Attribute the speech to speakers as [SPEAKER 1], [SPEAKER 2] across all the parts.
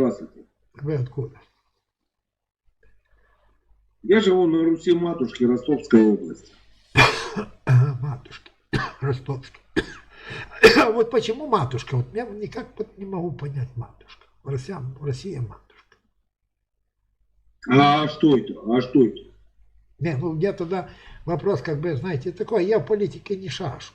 [SPEAKER 1] здравствуйте.
[SPEAKER 2] Вы откуда?
[SPEAKER 1] Я живу на Руси Матушки Ростовской области.
[SPEAKER 2] Ага, матушка. Ростовский. Вот почему матушка? Вот я никак не могу понять матушка. Россия, Россия матушка.
[SPEAKER 1] А что это? А что это?
[SPEAKER 2] Не, ну я тогда вопрос как бы, знаете, такой, я в политике не шашу.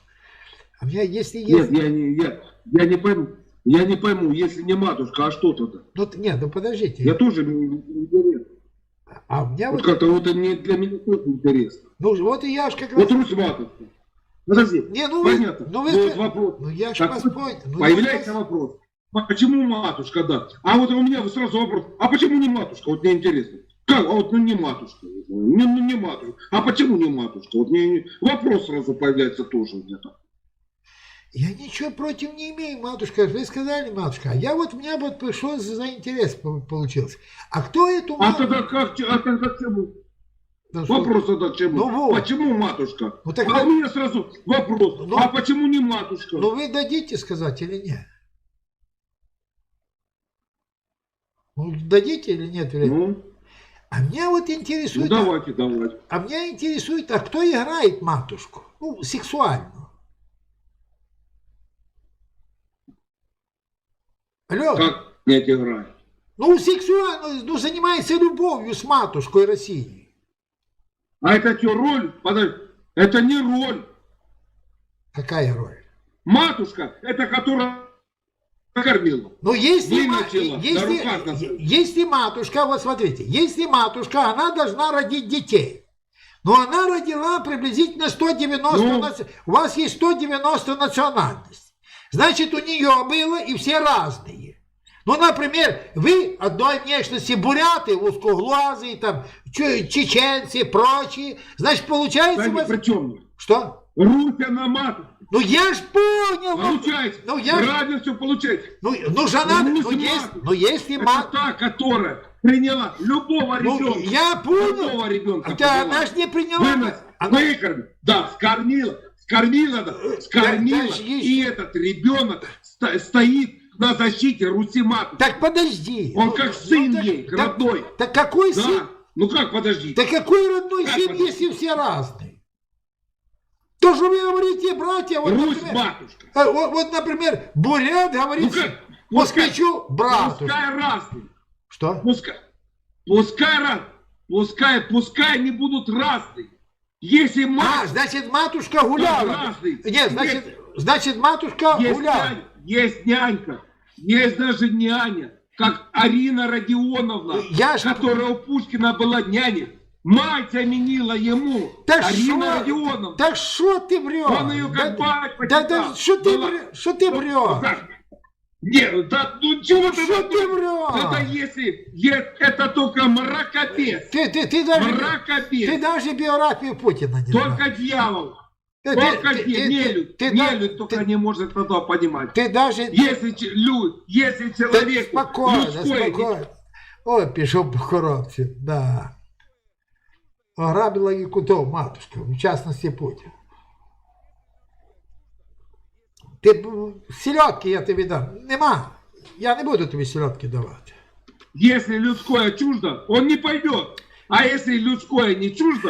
[SPEAKER 2] А у меня если есть...
[SPEAKER 1] Нет, я не, я, я не пойму. Я не пойму, если не матушка, а что тогда?
[SPEAKER 2] Ну, нет, ну подождите.
[SPEAKER 1] Я тоже не- не- интересно.
[SPEAKER 2] А у меня
[SPEAKER 1] Вот
[SPEAKER 2] вот...
[SPEAKER 1] как-то вот это не для меня тоже интересно.
[SPEAKER 2] Ну, вот и я ж как раз...
[SPEAKER 1] Вот Русь Матушка. Подожди,
[SPEAKER 2] Не, ну вы-
[SPEAKER 1] понятно.
[SPEAKER 2] ну вы
[SPEAKER 1] Вот вопрос.
[SPEAKER 2] Ну я ж
[SPEAKER 1] Так
[SPEAKER 2] вас понял. Ну,
[SPEAKER 1] Появляется
[SPEAKER 2] я
[SPEAKER 1] вопрос. А Почему матушка, да? А вот у меня сразу вопрос. А почему не матушка? Вот мне интересно. Как? А вот ну не матушка. Ну, ну не матушка. А почему не матушка? Вот мне не- вопрос сразу появляется тоже где-то.
[SPEAKER 2] Я ничего против не имею, матушка. Вы сказали, матушка. А я вот, у меня вот пришлось за интерес по- получился. А кто эту
[SPEAKER 1] А тогда как, а тогда чему?
[SPEAKER 2] Ну, что?
[SPEAKER 1] Вопрос тогда чему?
[SPEAKER 2] Ну вот.
[SPEAKER 1] Почему матушка?
[SPEAKER 2] Ну так
[SPEAKER 1] а
[SPEAKER 2] вы-
[SPEAKER 1] у меня сразу вопрос.
[SPEAKER 2] Ну-
[SPEAKER 1] а почему не матушка?
[SPEAKER 2] Ну вы дадите сказать или нет? Ну, дадите или нет? Или...
[SPEAKER 1] Ну,
[SPEAKER 2] А меня вот
[SPEAKER 1] ну,
[SPEAKER 2] интересует...
[SPEAKER 1] давайте, давайте.
[SPEAKER 2] А меня интересует, а кто играет матушку? Ну, сексуально. Алло,
[SPEAKER 1] Как не играет?
[SPEAKER 2] ну сексуально, ну занимается любовью с матушкой России.
[SPEAKER 1] А это что, роль? Подожди. Это не роль.
[SPEAKER 2] Какая роль?
[SPEAKER 1] Матушка, это которая кормила.
[SPEAKER 2] Ну, если, ма-
[SPEAKER 1] начала, на
[SPEAKER 2] если,
[SPEAKER 1] руках носила.
[SPEAKER 2] если матушка, вот смотрите, если матушка, она должна родить детей. Но она родила приблизительно 190,
[SPEAKER 1] Ну.
[SPEAKER 2] наци- у вас есть 190 национальностей. Значит, у нее было и все разные. Ну, например, вы одной внешности буряты, узкоглазые, там, чеченцы, прочие. Значит, получается... Вас-. Что?
[SPEAKER 1] Руся на матушку.
[SPEAKER 2] Ну, я ж понял.
[SPEAKER 1] Получается.
[SPEAKER 2] Ну, я ж-
[SPEAKER 1] Правильно все получается.
[SPEAKER 2] Ну, ну, жена,
[SPEAKER 1] Ну,
[SPEAKER 2] ну, есть, ну, если
[SPEAKER 1] Это
[SPEAKER 2] мат...
[SPEAKER 1] та, которая приняла любого
[SPEAKER 2] Ну,
[SPEAKER 1] ребенка.
[SPEAKER 2] я понял.
[SPEAKER 1] Любого ребенка.
[SPEAKER 2] Да, она ж не приняла.
[SPEAKER 1] Вынос,
[SPEAKER 2] Она-
[SPEAKER 1] выкормила. Да, скормила. Скормила, да, скормила.
[SPEAKER 2] да,
[SPEAKER 1] И этот ребенок sto- стоит на защите Руси матушки.
[SPEAKER 2] Так подожди.
[SPEAKER 1] Он
[SPEAKER 2] Ну,
[SPEAKER 1] как
[SPEAKER 2] ну,
[SPEAKER 1] сын
[SPEAKER 2] так-
[SPEAKER 1] ей,
[SPEAKER 2] так-
[SPEAKER 1] родной.
[SPEAKER 2] Так какой
[SPEAKER 1] Да.
[SPEAKER 2] сын?
[SPEAKER 1] Ну как, подожди.
[SPEAKER 2] Да какой родной
[SPEAKER 1] Как
[SPEAKER 2] сын,
[SPEAKER 1] подожди?
[SPEAKER 2] если все разные? То, что вы говорите, братья, вот,
[SPEAKER 1] Русь
[SPEAKER 2] например,
[SPEAKER 1] матушка.
[SPEAKER 2] э, вот, вот, например, бурят говорит
[SPEAKER 1] Ну как?
[SPEAKER 2] москвичу брату.
[SPEAKER 1] Пускай разные.
[SPEAKER 2] Что?
[SPEAKER 1] Пускай. Пускай. Пускай, пускай они будут разные. Если
[SPEAKER 2] А,
[SPEAKER 1] мать
[SPEAKER 2] значит, матушка гуляла. Нет, значит, значит, матушка
[SPEAKER 1] есть,
[SPEAKER 2] гуляла.
[SPEAKER 1] нянь, есть нянька, есть даже няня, как Арина Родионовна,
[SPEAKER 2] Я ж-
[SPEAKER 1] которая у Пушкина была няня. Мать заменила ему.
[SPEAKER 2] Так
[SPEAKER 1] Арина
[SPEAKER 2] шо-
[SPEAKER 1] Родионовна.
[SPEAKER 2] Так что ты врешь?
[SPEAKER 1] Он ее как
[SPEAKER 2] да,
[SPEAKER 1] мать
[SPEAKER 2] да, да, что ты врешь? Что ты врешь?
[SPEAKER 1] как? Нет, да, ну чего ты
[SPEAKER 2] Что ты
[SPEAKER 1] врешь? Это
[SPEAKER 2] врешь?
[SPEAKER 1] если, е- это только мракобес.
[SPEAKER 2] Ты, ты, ты даже,
[SPEAKER 1] Мракобес.
[SPEAKER 2] ты даже биографию Путина не
[SPEAKER 1] Только
[SPEAKER 2] знаешь.
[SPEAKER 1] дьявол.
[SPEAKER 2] Ты-
[SPEAKER 1] Только
[SPEAKER 2] ты-
[SPEAKER 1] не-
[SPEAKER 2] ты-
[SPEAKER 1] нелюдь.
[SPEAKER 2] ты- ты да-
[SPEAKER 1] Нелюдь только
[SPEAKER 2] ты-
[SPEAKER 1] не может тогда понимать.
[SPEAKER 2] Ты даже...
[SPEAKER 1] Если, че- лю- если
[SPEAKER 2] Да
[SPEAKER 1] человеку
[SPEAKER 2] спокойно,
[SPEAKER 1] людское
[SPEAKER 2] спокойно. Ой, пішов по коробці, да. Ограбила і кутов матушка, в частності Путін. Ти селедки я тобі дам. Нема. Я не буду тобі селедки давати.
[SPEAKER 1] Если людское чуждо, он не пойдет. А если людское не чуждо,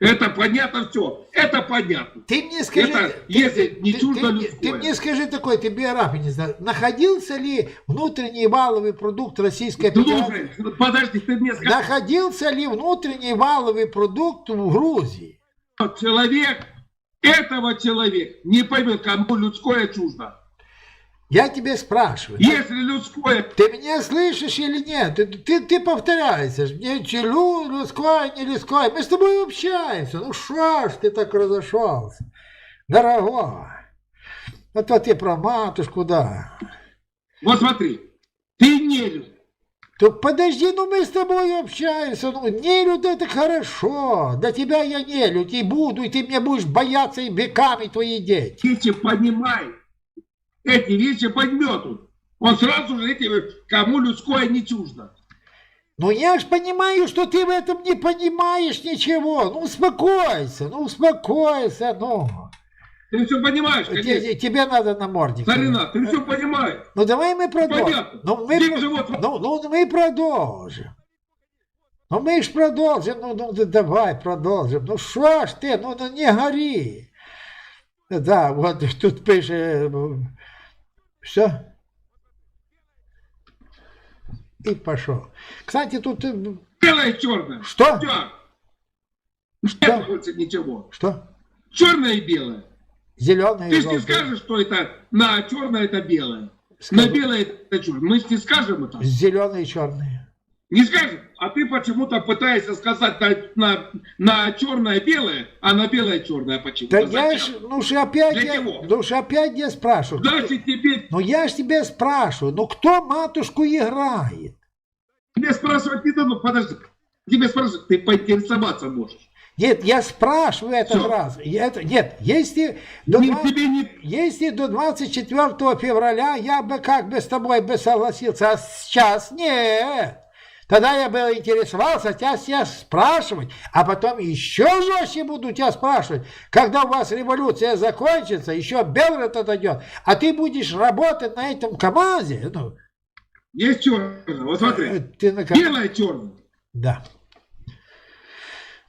[SPEAKER 1] это понятно все. Это понятно.
[SPEAKER 2] Ты мне скажи,
[SPEAKER 1] Это
[SPEAKER 2] ты,
[SPEAKER 1] если
[SPEAKER 2] ты-
[SPEAKER 1] не
[SPEAKER 2] ты-
[SPEAKER 1] чуждо
[SPEAKER 2] ты-
[SPEAKER 1] людское.
[SPEAKER 2] ты мне скажи такой, ты биографию не знаешь. Находился ли внутренний валовый продукт Российской Федерации?
[SPEAKER 1] Подожди, ты мне скажи,
[SPEAKER 2] Находился ли внутренний валовый продукт в Грузии?
[SPEAKER 1] человек, этого человека не поймет, кому людское чуждо.
[SPEAKER 2] Я тебе спрашиваю.
[SPEAKER 1] Если людское,
[SPEAKER 2] Ты меня слышишь или нет? Ты, ты, ты повторяешься. Мне челю, людское, не людское. Мы с тобой общаемся. Ну что ж ты так разошелся? Дорогой. Вот вот ты про матушку, да.
[SPEAKER 1] вот смотри, ты не люд.
[SPEAKER 2] То подожди, ну мы с тобой общаемся. Ну, нелюдь это хорошо. До тебя я нелюдь и буду, и ты меня будешь бояться и веками твои дети.
[SPEAKER 1] вещи понимает, эти вещи поймет он. Он сразу же эти, кому людское не чуждо.
[SPEAKER 2] Ну я ж понимаю, что ты в этом не понимаешь ничего. Ну успокойся, ну успокойся, ну.
[SPEAKER 1] Ты все понимаешь,
[SPEAKER 2] Те-
[SPEAKER 1] конечно.
[SPEAKER 2] те- Тебе надо на мордик.
[SPEAKER 1] Старина, ты все понимаешь.
[SPEAKER 2] Ну давай ми продовжимо.
[SPEAKER 1] Понятно.
[SPEAKER 2] Ну ми,
[SPEAKER 1] Где же вот-
[SPEAKER 2] ну, ну ми продовжимо. Ну ми ж продовжимо, ну, ну д- давай продовжимо. Ну що ж ти, ну, ну не горі. Да, от тут пише. м, Що? І пішов. Кстати, тут. е,
[SPEAKER 1] Белое и черное.
[SPEAKER 2] Що?
[SPEAKER 1] Все.
[SPEAKER 2] Что?
[SPEAKER 1] Нет больше ничего.
[SPEAKER 2] Що?
[SPEAKER 1] Черное и белое.
[SPEAKER 2] Зелений.
[SPEAKER 1] Ты же не скажешь, что это на черное это белое. На белое это черное. Мы же не скажем это.
[SPEAKER 2] Зелений і чорний.
[SPEAKER 1] Не скажем. А ты почему-то пытаешься сказать на, на, на черное белое, а на белое черное почему-то.
[SPEAKER 2] Да я
[SPEAKER 1] Зачем?
[SPEAKER 2] ж, ну ж опять,
[SPEAKER 1] Для
[SPEAKER 2] я,
[SPEAKER 1] чего?
[SPEAKER 2] ну ж опять я спрашиваю.
[SPEAKER 1] Значит, тебе,
[SPEAKER 2] Ну я ж тебя спрашиваю, ну кто матушку играет?
[SPEAKER 1] тебе спрашивать не надо. Подожди. Тебе спрашивать, ты поинтересоваться можешь.
[SPEAKER 2] Нет, я спрашиваю этот
[SPEAKER 1] Всё.
[SPEAKER 2] раз. Это- нет, если до,
[SPEAKER 1] Не,
[SPEAKER 2] два-
[SPEAKER 1] тебе не...
[SPEAKER 2] если до 24 февраля я бы как бы с тобой бы согласился, а сейчас нет. Тогда я бы интересовался, тебя сейчас спрашивать, а потом еще жестче буду тебя спрашивать, когда у вас революция закончится, еще Белгород отойдет, а ты будешь работать на этом КамАЗе. Ну,
[SPEAKER 1] Есть черное. Вот смотри.
[SPEAKER 2] э, ты на.
[SPEAKER 1] Белое черное.
[SPEAKER 2] Да.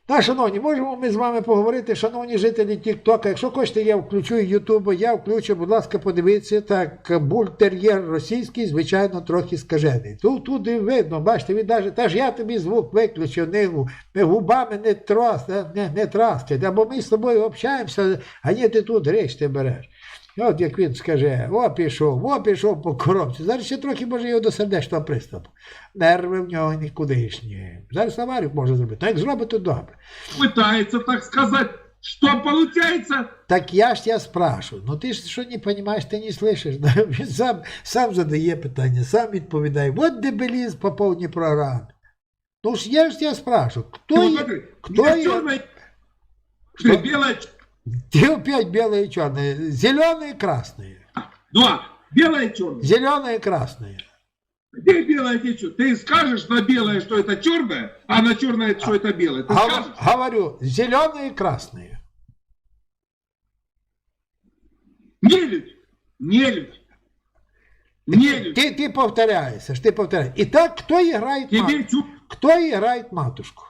[SPEAKER 2] Так, шановні, можемо ми з вами поговорити, шановні жителі Тіктока. Якщо хочете, я включу Ютубу, я включу, будь ласка, подивіться, так, бультер'єр російський, звичайно, трохи скажений. Тут, тут і видно, бачите, він навіть, та ж я тобі звук виключив, не, губами не, трас, не, не, траскать, або ми з тобою общаємося, а ні, ти тут річ ти береш. От як він скаже, о, пішов, о, пішов по коробці. Зараз ще трохи може його до сердечного приступу. Нерви в нього нікудишні. Зараз аварію може зробити. Як зробить, то добре.
[SPEAKER 1] Пытается, так сказать, что получается.
[SPEAKER 2] Так я ж тебе спрашиваю, ну ти ж що не розумієш, ти не слышиш. Да? Він сам, сам задає питання, сам відповідає. Вот дебилізм по повній програмі. Ну ж я ж тебе спрашиваю, хто є?
[SPEAKER 1] смотри,
[SPEAKER 2] кто
[SPEAKER 1] есть
[SPEAKER 2] Ты опять белое и черное. Зеленое и красное.
[SPEAKER 1] два, белое и черное.
[SPEAKER 2] Зеленое и красное.
[SPEAKER 1] Где белое, где черное? Ты скажешь на белое, что это черное, а на черное, что это белое. Ты
[SPEAKER 2] Гов-
[SPEAKER 1] скажешь?
[SPEAKER 2] Говорю, зеленое и красное.
[SPEAKER 1] Не людь, не людь, не людь.
[SPEAKER 2] Ты, ты повторяешься, ты повторяешь. Итак, кто играет
[SPEAKER 1] Тебе
[SPEAKER 2] матушку?
[SPEAKER 1] чу...
[SPEAKER 2] Кто играет матушку?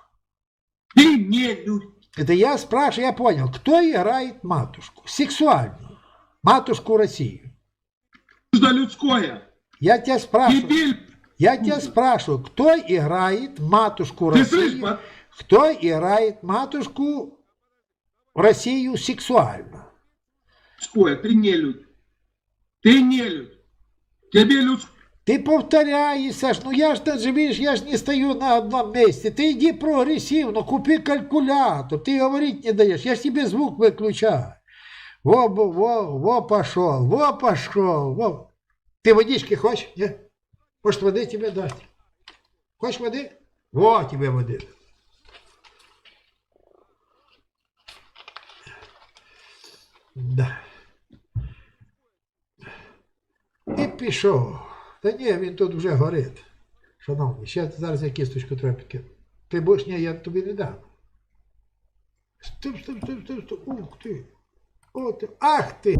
[SPEAKER 1] Ты не людь.
[SPEAKER 2] Это я спрашиваю, я понял, кто играет матушку? Сексуальную. Матушку России.
[SPEAKER 1] Нужно людское.
[SPEAKER 2] Я тебя спрашиваю,
[SPEAKER 1] Тебе...
[SPEAKER 2] я тебя спрашиваю, кто играет матушку
[SPEAKER 1] Ты слышишь,
[SPEAKER 2] России? Кто играет матушку Россию сексуально?
[SPEAKER 1] людское, ты не людь. Ты не людь. Тебе людское.
[SPEAKER 2] Ти повторяєшся ж, ну я ж не живеш, я ж не стою на одному місці. Ти йди прогресивно, купи калькулятор, ти говорити не даєш, я ж тебе звук виключаю. Во, во, во, во пошел, во пошел, во. Ти водички хочеш? Ні? Может води тебе дати? Хочеш води? Во тебе води. Да. І пішов. Та ні, він тут вже горить. Шановні, ще зараз я кісточку треба підкинути. Ти будеш, ні, я тобі не дам. Стоп, стоп, стоп, стоп, стоп. Ух ти. О, ти. Ах ти.